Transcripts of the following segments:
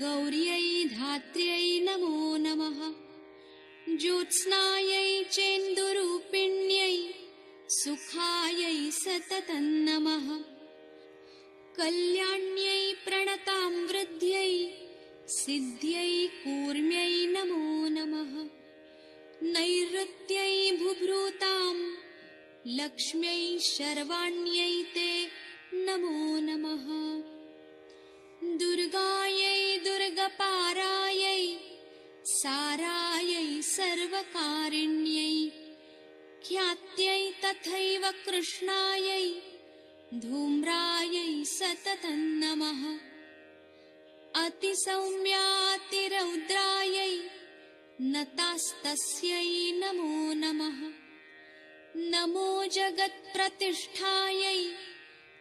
गौर्यै धात्र्यै नमो नमः। ज्योत्स्नायै चेन्दुरूपिण्यै सुखायै सततं नमः। कल्याण्यै प्रणतां वृद्ध्यै सिद्ध्यै कूर्म्यै नमो नमः। नैऋत्यै बुभृतां लक्ष्म्यै शर्वाण्यै ते नमो नमः दुर्गायै दुर्गपारायै सारायै सर्वकारिण्यै ख्यात्यै तथैव कृष्णायै धूम्रायै सततं नमः। अतिसौम्यातिरौद्रायै नतास्तस्यै नमो नमः। नमो जगत्प्रतिष्ठायै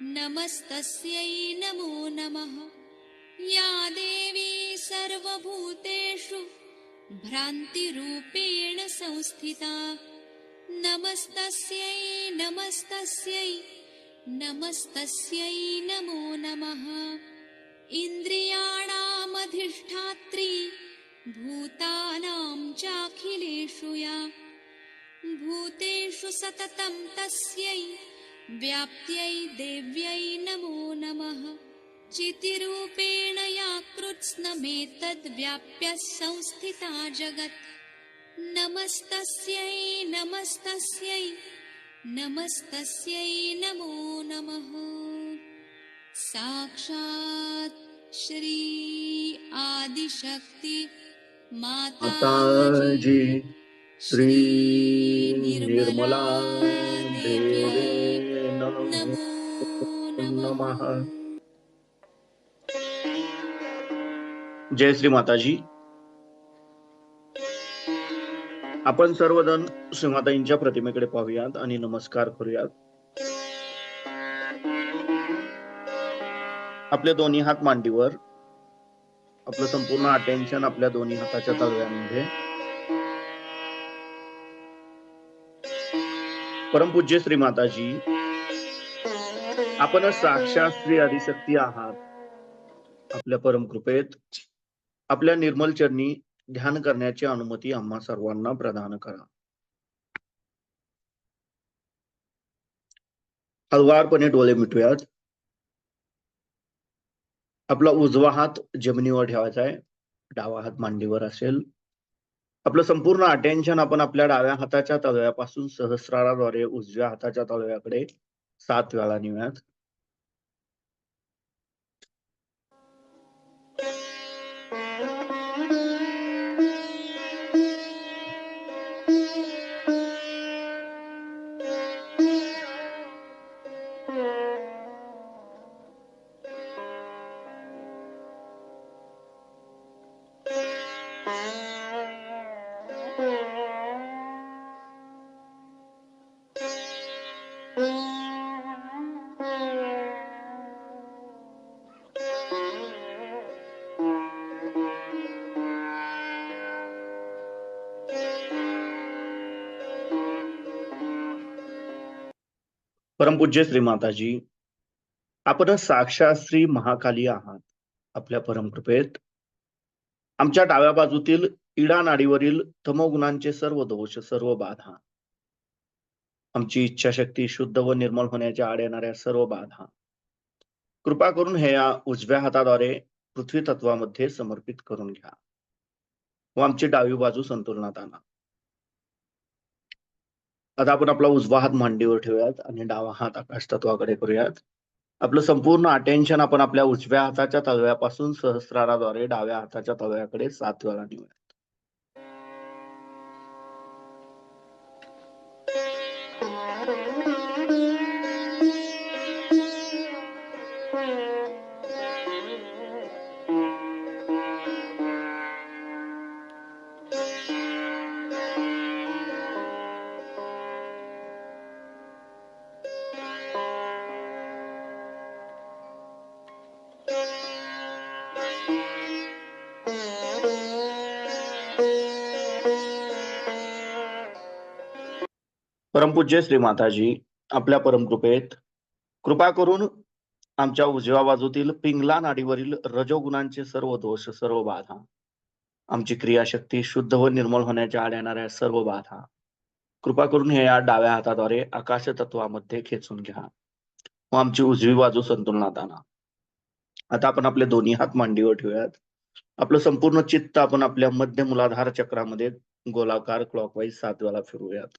नमस्तस्यै नमो नमः। या देवी सर्वभूतेषु भ्रान्तिरूपेण संस्थिता। नमस्तस्यै नमस्तस्यै नमस्तस्यै नमो नमः। इन्द्रियाणामधिष्ठात्री भूतानां चाखिलेषु या। भूतेषु सततं तस्यै व्याप्त्यै देव्यै नमो नमः। चितिरूपेण या कृत्स्नमेतद्व्याप्य संस्थिता जगत्। नमस्तस्यै नमस्तस्यै नमस्तस्यै नमो नमः। साक्षात् श्री आदिशक्ति माताजी श्री निर्मला देवे। जय श्री माताजी. आपण सर्वजण श्रीमाताईंच्या प्रतिमेकडे पाहूयात आणि नमस्कार करूयात. आपले दोन्ही हात मांडीवर आपलं संपूर्ण अटेन्शन आपल्या दोन्ही हाताच्या तळव्यांमध्ये. परमपूज्य श्री माताजी आपण साक्षात श्री आदिशक्ती आहात. आपल्या परमकृपेत आपल्या निर्मल चरणी ध्यान करण्याची अनुमती आम्हा सर्वांना प्रदान करा. हलवारपणे डोळे मिटूयात. आपला उजवा हात जमिनीवर ठेवायचा आहे. डावा हात मांडीवर असेल. आपलं संपूर्ण अटेन्शन आपण आपल्या डाव्या हाताच्या तळव्यापासून सहस्राराद्वारे उजव्या हाताच्या तळव्याकडे सात वेळा नेऊयात परमपूज्य श्री माताजी आपण साक्षात श्री महाकाली आहात आपल्या परमकृपेत आमच्या डाव्या बाजूतील इडा नाडीवरील तमोगुणांचे सर्व दोष सर्व बाधा आमची इच्छाशक्ती शुद्ध व निर्मल होण्याच्या आड येणाऱ्या सर्व बाधा कृपा करून हे या उजव्या हाताद्वारे पृथ्वी तत्वामध्ये समर्पित करून घ्या व आमची डावी बाजू संतुलनात आणा. आता आपण आपला उजवा हात मांडीवर ठेवूयात आणि डावा हात आकाश तत्वाकडे करूयात. आपलं संपूर्ण अटेन्शन आपण आपल्या उजव्या हाताच्या तळव्यापासून सहस्राराद्वारे डाव्या हाताच्या तळव्याकडे सात वेळा नेऊयात परमपूज्य श्री माताजी आपल्या परमकृपेत कृपा करून आमच्या उजव्या बाजूतील पिंगला नाडीवरील रजोगुणांचे सर्व दोष सर्व बाधा आमची क्रियाशक्ती शुद्ध व निर्मल होण्याच्या आड येणाऱ्या सर्व बाधा कृपा करून हे या डाव्या हाताद्वारे आकाश तत्वामध्ये खेचून घ्या व आमची उजवी बाजू संतुलनात आणा. आता आपण आपले दोन्ही हात मांडीवर ठेवूयात. आपलं संपूर्ण चित्त आपण आपल्या मध्य मुलाधार चक्रामध्ये गोलाकार क्लॉकवाईज सात वेळा फिरूयात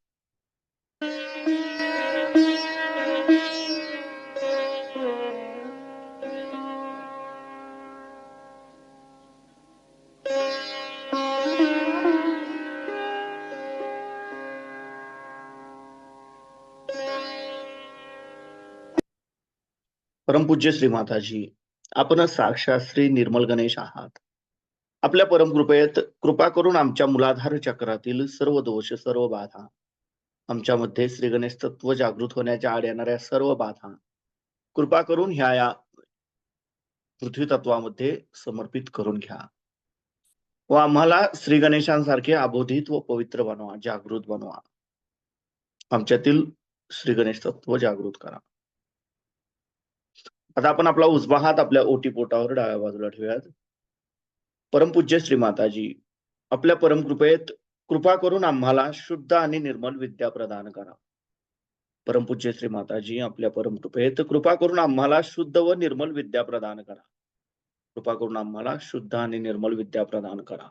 परमपूज्य श्री माताजी आपण साक्षात श्री निर्मल गणेश आहात. आपल्या परमकृपेत कृपा करून आमच्या मुलाधार चक्रातील सर्व दोष सर्व बाधा आमच्यामध्ये श्री गणेश तत्व जागृत होण्याच्या आड येणाऱ्या सर्व बाधा कृपा करून ह्या या पृथ्वी तत्वामध्ये समर्पित करून घ्या. व आम्हाला श्री गणेशांसारखे अबोधित व पवित्र बनवा जागृत बनवा. आमच्यातील श्री गणेश तत्व जागृत करा. आता आपण आपला उजवा हात आपल्या ओटी पोटावर डाव्या बाजूला ठेवूयात. परमपूज्य श्री माताजी आपल्या परमकृपेत कृपा करून आम्हाला शुद्ध आणि निर्मल विद्या प्रदान करा. परमपूज्य श्री माताजी आपल्या परमकृपेत कृपा करून आम्हाला शुद्ध व निर्मल विद्या प्रदान करा. कृपा करून आम्हाला शुद्ध आणि निर्मल विद्या प्रदान करा.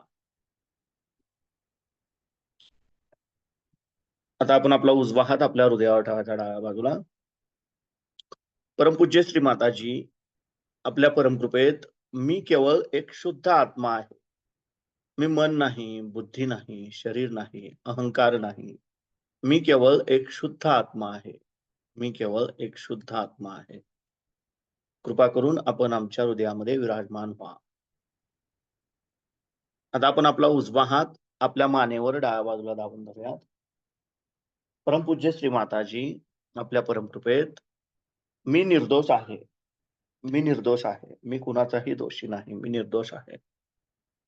आता आपण आपला उजवा हात आपल्या हृदयावर ठेवायचा डाव्या बाजूला. परमपूज्य श्री माताजी आपल्या परमकृपेत मी केवळ एक शुद्ध आत्मा आहे. मी मन नाही बुद्धी नाही शरीर नाही अहंकार नाही. मी केवळ एक शुद्ध आत्मा आहे. मी केवळ एक शुद्ध आत्मा आहे. कृपा करून आपण आमच्या हृदयामध्ये विराजमान व्हा. आता आपण आपला उजवा हात आपल्या मानेवर डाव्या बाजूला दाबून धरूयात. परमपूज्य श्री माताजी आपल्या परमकृपेत मी निर्दोष आहे. मी निर्दोष आहे. मी कुणाचाही दोषी नाही. मी निर्दोष आहे.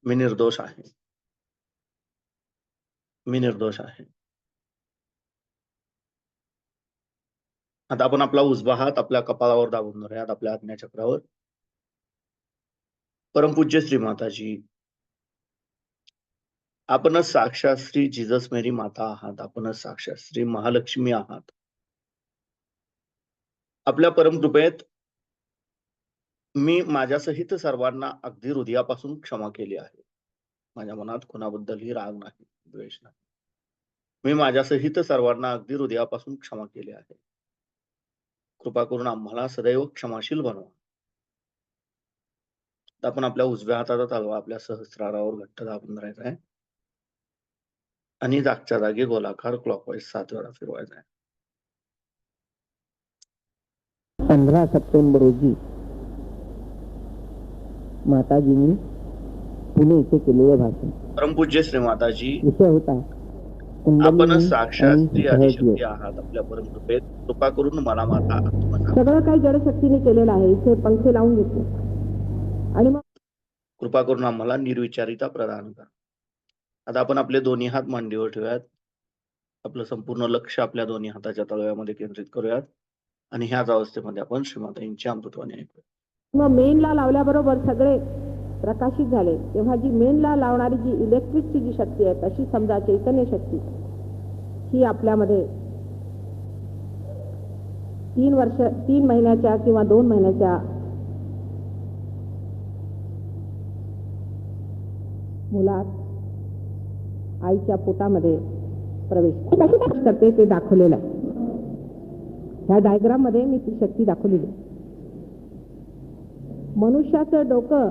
मी निर्दोष आहे. मी निर्दोष आहे. आता आपण आपला उजवा हात आपल्या कपाळावर दाबून धरूयात आपल्या आज्ञाचक्रावर परमपूज्य श्री माताजी आपणच साक्षात श्री जिजस मेरी माता आहात. आपणच साक्षात श्री महालक्ष्मी आहात. आपल्या परमकृपेत मी माझ्यासहित सर्वांना अगदी हृदयापासून क्षमा केली आहे. माझ्या मनात कुणाबद्दलही राग नाही द्वेष नाही. मी माझ्यासहित सर्वांना अगदी हृदयापासून क्षमा केली आहे. कृपा करून आम्हाला सदैव क्षमाशील बनवा. आपण आपल्या उजव्या हाताचा तलवा आपल्या सहस्रारावर घट्ट दाबून राहायचा आहे आणि जागच्या जागी गोलाकार क्लॉकवाईज सात वेळा फिरवायचा आहे पंधरा सप्टेंबर रोजी माताजींनी पुणे येथे केलेले भाषण. परमपूज्य श्री माताजी विषय होता आपण साक्षात आणि स्त्री सहजयोग. आदिशक्ती आहात आपल्या परमकृपेत कृपा करून मला माता सगळं काही जडशक्तीने केलेलं आहे इथे पंखे लावून घेतले. आणि मग कृपा करून आम्हाला निर्विचारिता प्रदान करा. आता आपण आपले दोन्ही हात मांडीवर ठेवूयात. आपलं संपूर्ण लक्ष आपल्या दोन्ही हाताच्या तळव्यामध्ये केंद्रित करूयात. आणि ह्याच अवस्थेमध्ये आपण श्रीमाताईंची अमृतवाणी ऐकूया. मग मेनला लावल्याबरोबर सगळे प्रकाशित झाले. तेव्हा जी मेनला लावणारी जी इलेक्ट्रिकची जी शक्ती आहे तशी समजा चैतन्य शक्ती ही आपल्यामध्ये तीन वर्ष तीन महिन्याच्या किंवा दोन महिन्याच्या मुलात आईच्या पोटामध्ये प्रवेश करते ते दाखवलेलं आहे. ह्या डायग्राममध्ये मी ती शक्ती दाखवलेली. मनुष्याचं डोकं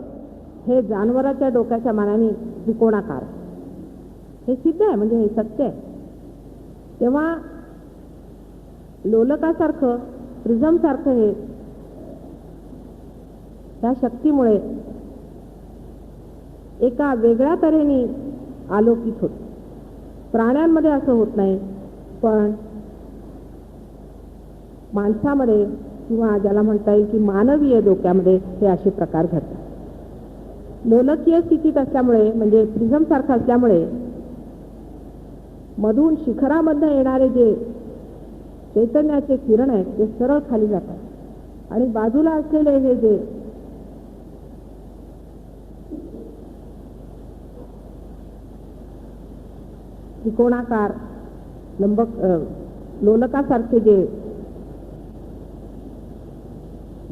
हे जानवराच्या डोक्याच्या मानाने त्रिकोणाकार. हे सिद्ध आहे म्हणजे हे सत्य आहे. तेव्हा लोलकासारखं प्रिझमसारखं हे त्या शक्तीमुळे एका वेगळ्या तऱ्हेने आलोकित होत. प्राण्यांमध्ये असं होत नाही पण माणसामध्ये किंवा ज्याला म्हणता येईल की मानवीय डोक्यामध्ये हे असे प्रकार घडतात. लोलकीय स्थितीत असल्यामुळे म्हणजे प्रिझम सारखं असल्यामुळे मधून शिखरामधनं येणारे जे चैतन्याचे किरण आहेत ते सरळ खाली जातात. आणि बाजूला असलेले हे जे त्रिकोणाकार लंबक लोलकासारखे जे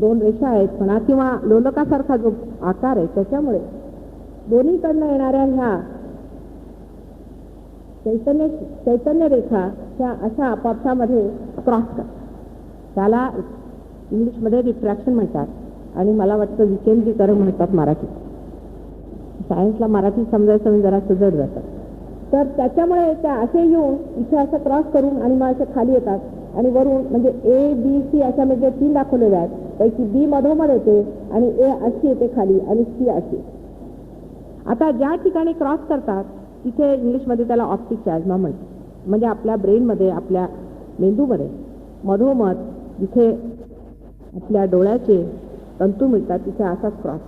दोन रेषा आहेत म्हणा किंवा लोलकासारखा जो आकार आहे त्याच्यामुळे दोन्हीकडनं येणाऱ्या ह्या चैतन्य चैतन्य रेखा ह्या अशा आपापसामध्ये क्रॉस करतात. त्याला इंग्लिशमध्ये रिफ्रॅक्शन म्हणतात आणि मला वाटतं विकेंद्रीकरण म्हणतात मराठीत सायन्सला मराठी समजायचं म्हणजे जरा सुजड जातं. तर त्याच्यामुळे त्या असे येऊन इथे असं क्रॉस करून आणि मग असे खाली येतात आणि वरून म्हणजे ए बी सी अशा म्हणजे तीन दाखवलेल्या आहेत. पैकी बी मधोमध येते आणि ए अशी येते खाली आणि सी अशी. आता ज्या ठिकाणी क्रॉस करतात तिथे इंग्लिशमध्ये त्याला ऑप्टिक चॅजमा म्हणतात. म्हणजे आपल्या ब्रेनमध्ये आपल्या मेंदूमध्ये मधोमध जिथे आपल्या डोळ्याचे तंतू मिळतात तिथे असाच क्रॉस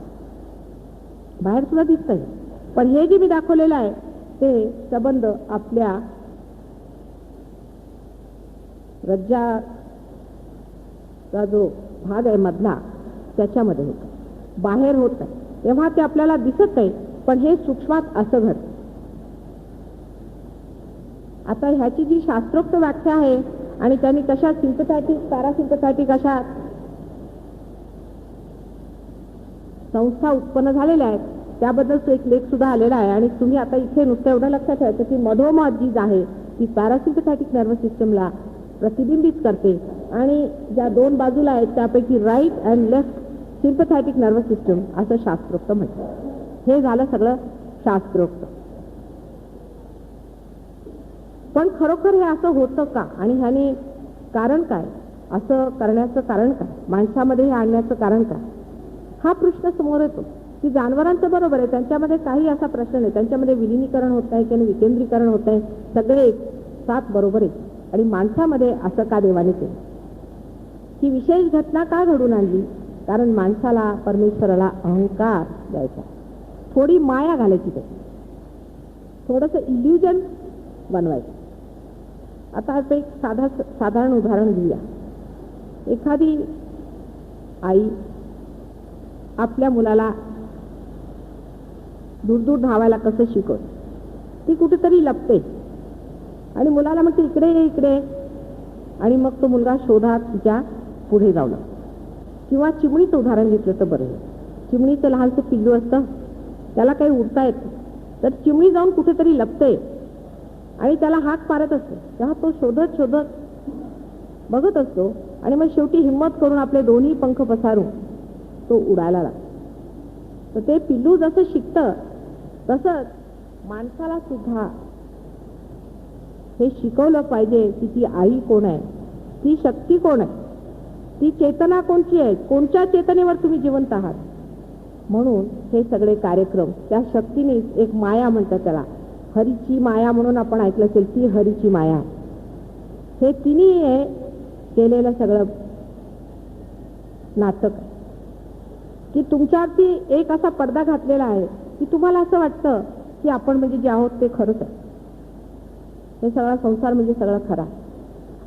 बाहेर सुद्धा दिसतंय. पण हे जे मी दाखवलेलं आहे ते संबंध आपल्या रज्जाचा जो भाग आहे मधला त्याच्यामध्ये होतं. बाहेर होत नाही. तेव्हा ते आपल्याला दिसत नाही पण हे सूक्ष्मात असं घडतं. आता ह्याची जी शास्त्रोक्त व्याख्या आहे आणि त्यांनी कशा सिंपथॅटिक पॅरासिम्पथॅटिक अशा संस्था उत्पन्न झालेल्या आहेत त्याबद्दलच एक लेख सुद्धा आलेला आहे. आणि तुम्ही आता इथे नुसतं एवढं लक्षात ठेवायचं की मधोमध जी आहे ती पॅरासिम्पथॅटिक नर्वस सिस्टमला प्रतिबिंबित करते. आणि ज्या दोन बाजूला आहेत त्यापैकी right and left sympathetic nervous system असं शास्त्रोक्त म्हणतात हे झालं सगळं शास्त्रोक्त. पण खरोखर हे असं होतं का? आणि ह्याने कारण काय? असं करण्याचं कारण काय? माणसामध्ये हे आणण्याचं कारण काय? हा प्रश्न समोर येतो. की जानवरांचं बरोबर आहे. त्यांच्यामध्ये काही असा प्रश्न नाही. त्यांच्यामध्ये विलिनीकरण होत आहे किंवा विकेंद्रीकरण होत आहे सगळे एक साथ बरोबर आहे आणि माणसामध्ये असं का देवाने केलं? ही विशेष घटना का घडून आणली? कारण माणसाला परमेश्वराला अहंकार द्यायचा. थोडी माया घालायची त्याची. थोडंसं इल्युजन बनवायचं. आता असं एक साधा साधारण उदाहरण घेऊया. एखादी आई आपल्या मुलाला दूर दूर धावायला कसं शिकवते? ती कुठेतरी लपते. आणि मुलाला म्हणते इकडे ये इकडे आणि मग तो मुलगा शोधात तिच्या पुढे जाऊन किंवा चिमणीचं उदाहरण घेतलं तर बरं. चिमणीचं लहानसं पिल्लू असतं. त्याला काही उडता येत तर चिमणी जाऊन कुठेतरी लपते. आणि त्याला हाक मारत असतो. तेव्हा तो शोधत शोधत बघत असतो. आणि मग शेवटी हिंमत करून आपले दोन्ही पंख पसारून तो उडायला लागतो. तर ते पिल्लू जसं शिकतं तसंच माणसाला सुद्धा हे शिकवलं पाहिजे की ती आई कोण आहे? ती शक्ती कोण आहे? ती चेतना कोणची आहे? कोणत्या चेतनेवर तुम्ही जिवंत आहात? म्हणून हे सगळे कार्यक्रम त्या शक्तीने एक माया म्हणतात त्याला. हरीची माया म्हणून आपण ऐकलं असेल ती हरीची माया. हे तिन्ही केलेलं सगळं नाटक. की तुमच्यावरती एक असा पडदा घातलेला आहे की तुम्हाला असं वाटतं की आपण म्हणजे जे आहोत ते खरंच आहे. हे सगळा संसार म्हणजे सगळं खरा.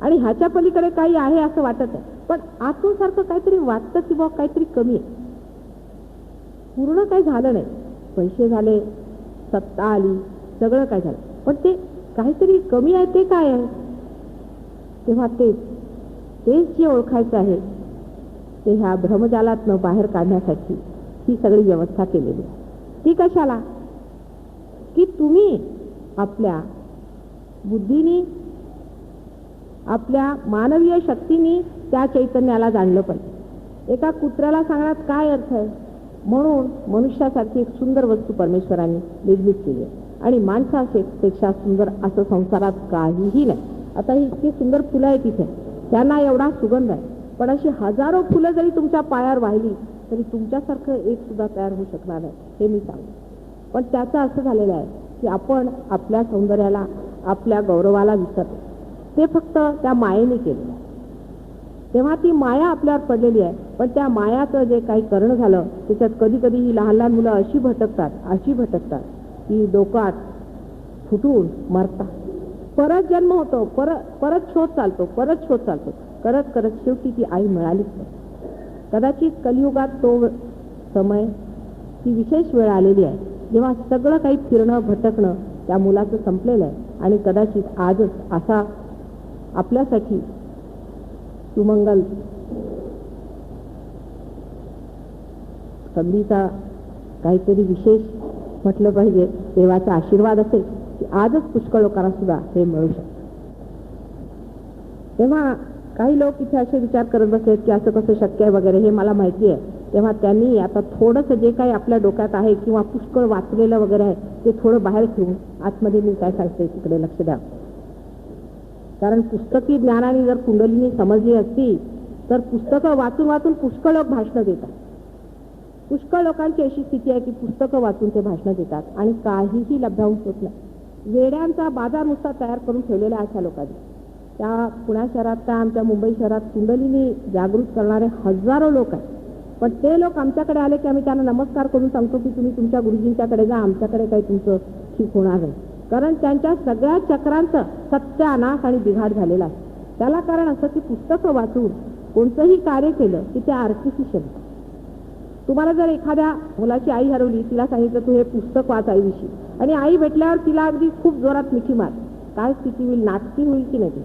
आणि ह्याच्या पलीकडे काही आहे असं वाटत आहे. पण आतून सारखं काहीतरी वाटतं की बुवा काहीतरी कमी आहे. पूर्ण काही झालं नाही. पैसे झाले सत्ता आली सगळं काय झालं. पण ते काहीतरी कमी आहे ते काय आहे? तेव्हा तेच तेच जे ओळखायचं आहे ते ह्या भ्रमजालातनं बाहेर काढण्यासाठी ही सगळी व्यवस्था केलेली आहे. ती कशाला? की तुम्ही आपल्या बुद्धीनी आपल्या मानवीय शक्तीनी त्या चैतन्याला जाणलं पाहिजे एका कुत्र्याला सांगण्यात काय अर्थ आहे? म्हणून मनुष्यासारखी एक सुंदर वस्तू परमेश्वराने निर्मित केली आहे. आणि माणसापेक्षा सुंदर असं संसारात काहीही नाही. आता ही इतकी सुंदर फुलं आहेत तिथे त्यांना एवढा सुगंध आहे. पण अशी हजारो फुलं जरी तुमच्या पायावर वाहिली तरी तुमच्यासारखं एक सुद्धा तयार होऊ शकणार नाही हे मी सांगतो. पण त्याचं असं झालेलं आहे की आपण आपल्या सौंदर्याला आपल्या गौरवाला विसरतो ते फक्त त्या मायेने केलेलं आहे. तेव्हा ती माया आपल्यावर पडलेली आहे. पण त्या मायाचं जे काही करणं झालं त्याच्यात कधी कधी ही लहान लहान मुलं अशी भटकतात अशी भटकतात की डोकात फुटून मरतात. परत जन्म होतो परत परत शोध चालतो परत शोध चालतो. करत करत शेवटी ती आई मिळालीच नाही. कदाचित कलियुगात तो समय ती विशेष वेळ आलेली आहे. जेव्हा सगळं काही फिरणं भटकणं त्या मुलाचं संपलेलं आहे. आणि कदाचित आजच असा आपल्यासाठी सुमंगल संधीचा काहीतरी विशेष म्हटलं पाहिजे. देवाचा आशीर्वाद असेल की आजच पुष्कळ लोकांना सुद्धा हे मिळू शकतं. तेव्हा काही लोक इथे असे विचार करत बसलेत की असं कसं शक्य आहे वगैरे हे मला माहिती आहे. तेव्हा त्यांनी आता थोडंसं जे काही आपल्या डोक्यात आहे किंवा पुष्कळ वाचलेलं वगैरे आहे ते थोडं बाहेर ठेवून आतमध्ये मी काय सांगते तिकडे लक्ष द्या. कारण पुस्तकी ज्ञानाने जर कुंडलिनी समजली असती तर पुस्तकं वाचून वाचून पुष्कळ लोक भाषणं देतात. पुष्कळ लोकांची अशी स्थिती आहे की पुस्तकं वाचून ते भाषणं देतात आणि काहीही लब्धावून होत नाही. वेड्यांचा बाजार नुसता तयार करून ठेवलेला अशा लोकांनी. त्या पुण्या शहरात त्या आमच्या मुंबई शहरात कुंडलीनी जागृत करणारे हजारो लोक आहेत. पण ते लोक आमच्याकडे आले की आम्ही त्यांना नमस्कार करून सांगतो की तुम्ही तुमच्या गुरुजींच्याकडे जा आमच्याकडे काही तुमचं ठीक होणार नाही कारण त्यांच्या सगळ्या चक्रांचं सत्यानाश आणि बिघाड झालेला आहे. त्याला कारण असं की पुस्तकं वाचून कोणतंही कार्य केलं की ते शब्द तुम्हाला जर एखाद्या मुलाची आई हरवली तिला सांगितलं तू हे पुस्तक वाच आईविषयी. आणि आई भेटल्यावर तिला अगदी खूप जोरात मिठी मार. काय स्थिती होईल नाटकी होईल की नाही?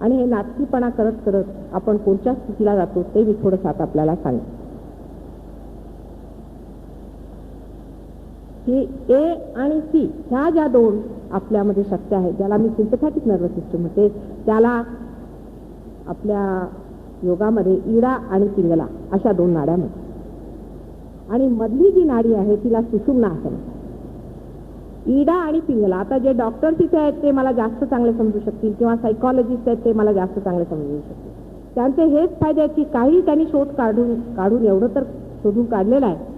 आणि हे नाटकीपणा करत करत आपण कोणत्या स्थितीला जातो ते मी थोडंसं आता आपल्याला सांगेन. की ए आणि सी ह्या ज्या दोन आपल्यामध्ये शक्य आहेत ज्याला मी सिम्पथॅटिक नर्वस सिस्टम म्हणते त्याला आपल्या योगामध्ये इडा आणि पिंगला अशा दोन नाड्या म्हणतात. आणि मधली जी नाडी आहे तिला सुषुम्ना असं म्हणतात. इडा आणि पिंगला आता जे डॉक्टर्स तिथे आहेत ते मला जास्त चांगले समजू शकतील किंवा सायकॉलॉजिस्ट आहेत ते मला जास्त चांगले समजू शकतील. त्यांचे हेच फायदे आहेत की काही त्यांनी शोध काढून काढून एवढं तर शोधून काढलेलं आहे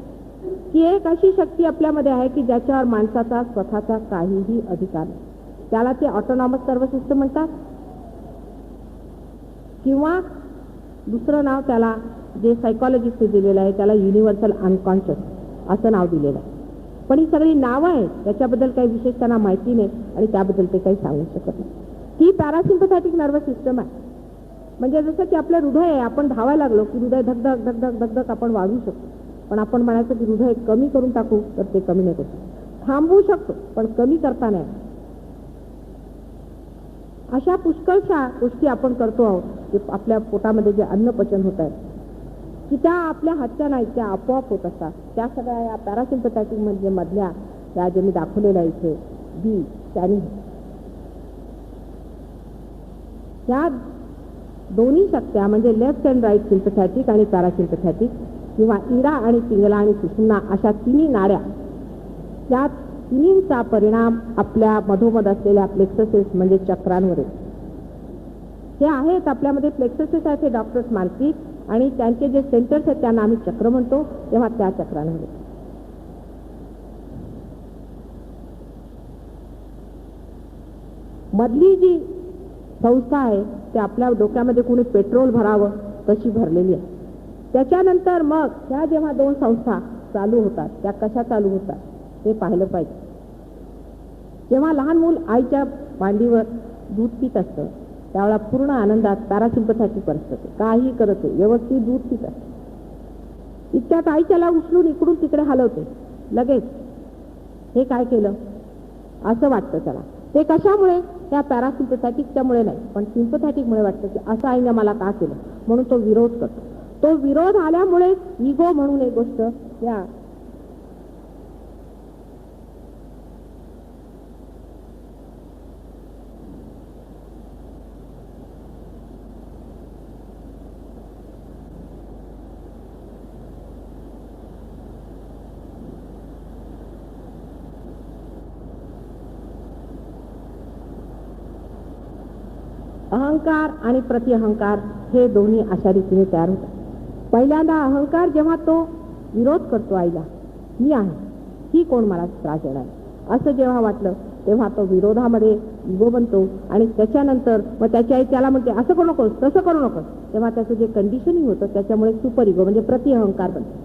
ही एक अशी शक्ती आपल्यामध्ये आहे की ज्याच्यावर माणसाचा स्वतःचा काहीही अधिकार नाही. त्याला ते ऑटोनॉमस सर्व सिस्टम म्हणतात. किंवा दुसरं नाव त्याला जे सायकॉलॉजिस्टने दिलेलं आहे त्याला युनिव्हर्सल अनकॉन्शियस असं नाव दिलेलं आहे. पण ही सगळी नावं आहेत त्याच्याबद्दल काही विशेष त्यांना माहिती नाही आणि त्याबद्दल ते काही सांगू शकत नाही. ही पॅरासिम्पथॅटिक नर्वस सिस्टम आहे. म्हणजे जसं की आपलं हृदय आहे आपण धावायला लागलो की हृदय धगधग धगधग धगधग आपण वाढवू शकतो. पण आपण म्हणायचं की हृदय कमी करून टाकू तर ते कमी नाही करू थांबवू शकतो पण कमी करता नाही अशा पुष्कळशा गोष्टी आपण करतो आहोत की आपल्या पोटामध्ये जे अन्न पचन होत आहे. की त्या आपल्या हातच्या नाही त्या आपोआप होत असतात. त्या सगळ्या या पॅरासिम्पथॅटिक म्हणजे मधल्या त्या जे मी दाखवलेल्या इथे बी त्यांनी. या दोन्ही शक्त्या म्हणजे लेफ्ट अँड राईट सिम्पथॅटिक आणि पॅरासिम्पथॅटिक किंवा इरा आणि पिंगला आणि सुषुम्ना अशा तिन्ही नाड्या या तिन्हींचा परिणाम आपल्या मधोमध असलेल्या प्लेक्ससेस म्हणजे चक्रांवर हे आहेत आपल्यामध्ये प्लेक्ससेस आहेत हे डॉक्टर्स मानतील आणि त्यांचे जे सेंटर्स आहेत त्यांना आम्ही चक्र म्हणतो तेव्हा त्या चक्रांवर मधली जी संस्था आहे ते आपल्या डोक्यामध्ये कोणी पेट्रोल भरावं तशी भरलेली आहे. त्याच्यानंतर मग ह्या जेव्हा दोन संस्था चालू होतात त्या कशा चालू होतात ते पाहिलं पाहिजे. जेव्हा लहान मूल आईच्या मांडीवर दूध पित असतं त्यावेळा पूर्ण आनंदात पॅरासिम्पथॅटिक असतं काही करत व्यवस्थित दूध पित असतं. इतक्यात आई त्याला उचलून इकडून तिकडे हलवते. लगेच. हे काय केलं? असं वाटतं त्याला. ते कशामुळे? त्या पॅरासिम्पथॅटिकच्यामुळे नाही पण सिम्पथॅटिकमुळे वाटतं की असं आईने मला का केलं? म्हणून तो विरोध करतो. तो विरोध आल्यामुळे इगो म्हणून एक गोष्ट या. अहंकार आणि प्रतिअहंकार हे दोन्ही अशा रीतीने तयार होतात. पहिल्यांदा अहंकार जेव्हा तो विरोध करतो आईला मी आहे ही कोण मला त्रास देणार? असं जेव्हा वाटलं तेव्हा तो विरोधामध्ये इगो बनतो आणि त्याच्यानंतर मग त्याची आई त्याला म्हणते असं करू नकोस तसं करू नकोस. तेव्हा त्याचं जे कंडिशनिंग होतं त्याच्यामुळे सुपर इगो म्हणजे प्रतिअहंकार बनतो.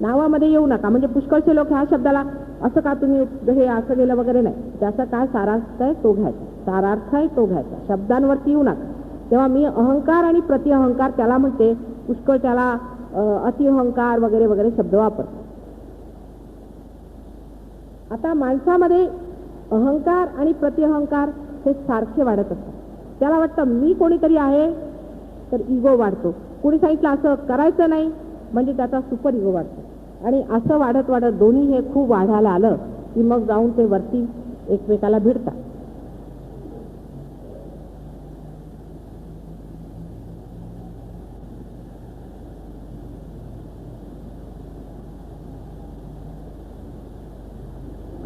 नावामध्ये येऊ नका म्हणजे पुष्कळचे लोक ह्या शब्दाला असं का तुम्ही हे असं गेलं वगैरे नाही? म्हणजे त्याचा काय सारार्थ आहे तो घ्यायचा. सारार्थ आहे तो घ्यायचा. शब्दांवरती येऊ नका. तेव्हा मी अहंकार आणि प्रतिअहंकार त्याला म्हणते पुष्कळ त्याला अं, अतिअहंकार वगैरे वगैरे शब्द वापरतो आता माणसामध्ये अहंकार आणि प्रतिअहंकार हे सारखे वाढत असतात. त्याला वाटतं मी कोणीतरी आहे तर इगो वाढतो. कुणी सांगितलं असं करायचं नाही म्हणजे त्याचा सुपर इगो वाढतो. आणि असं वाढत वाढत दोन्ही हे खूप वाढायला आलं की मग जाऊन ते वरती एकमेकाला भिडतात.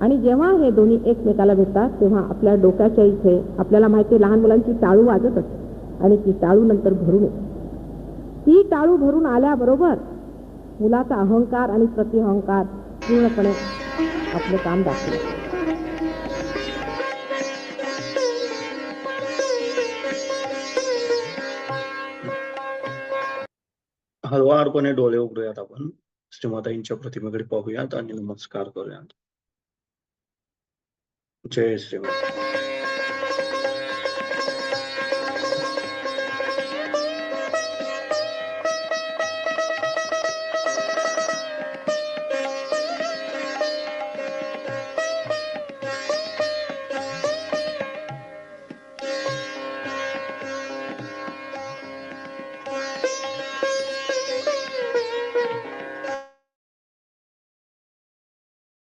आणि जेव्हा हे दोन्ही एकमेकाला भेटतात तेव्हा आपल्या डोक्याच्या इथे आपल्याला माहिती आहे लहान मुलांची टाळू वाजत असते आणि ती टाळू नंतर भरून येते. ती टाळू भरून आल्याबरोबर मुलाचा अहंकार आणि प्रतिअहंकार पूर्णपणे आपलं काम दाखवले हळुवारपणे डोळे उघडूयात आपण. श्रीमाताईंच्या प्रतिमेकडे पाहूयात आणि नमस्कार करूयात. जय श्रीमान